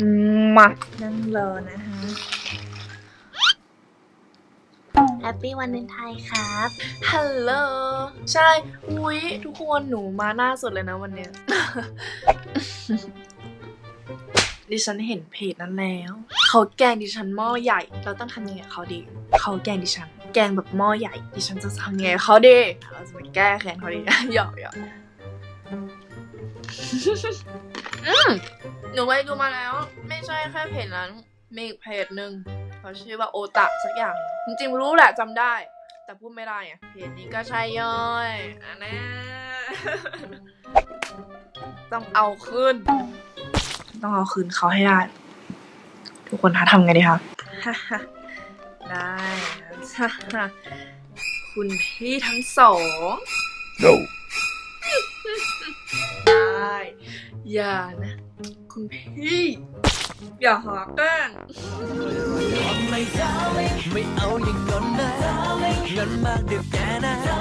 อืมมานั่งรอนะฮะแฮปปี้วันเลนไทน์ครับ ฮัลโหล ใช่ อุ๊ยทุกคนหนูมาหน้าสดเลยนะวันเนี้ย ดิฉันเห็นเพจนั้นแล้ว เขาแกล้งดิฉันหม้อใหญ่ เราต้องทำยังไงกับเขาดี เขาแกล้งดิฉัน แกล้งแบบหม้อใหญ่ ดิฉันจะทำยังไงกับเขาดี เราจะไปแก้แค้นเขาดีหยอกหยอก อืมหนูไปดูมาแล้ว ไม่ใช่แค่เพจนั้น มีอีกเพจหนึ่งเขาชื่อว่าโอตะสักอย่าง จริงๆรู้แหละจำได้ แต่พูดไม่ได้ไงเพจนี้ก็ใช่ย่อยอันนี้ ต้องเอาคืนต้องเอาคืนเขาให้ได้ ทุกคนคะทำไงดีคะ ได้นะ คุณพี่ทั้งสอง No. อย่านะ คุณพี่ อย่าหาแกล้งไม่ไม่เอาอย่างนั้นนะเงินมากเดี๋ยวแกนะ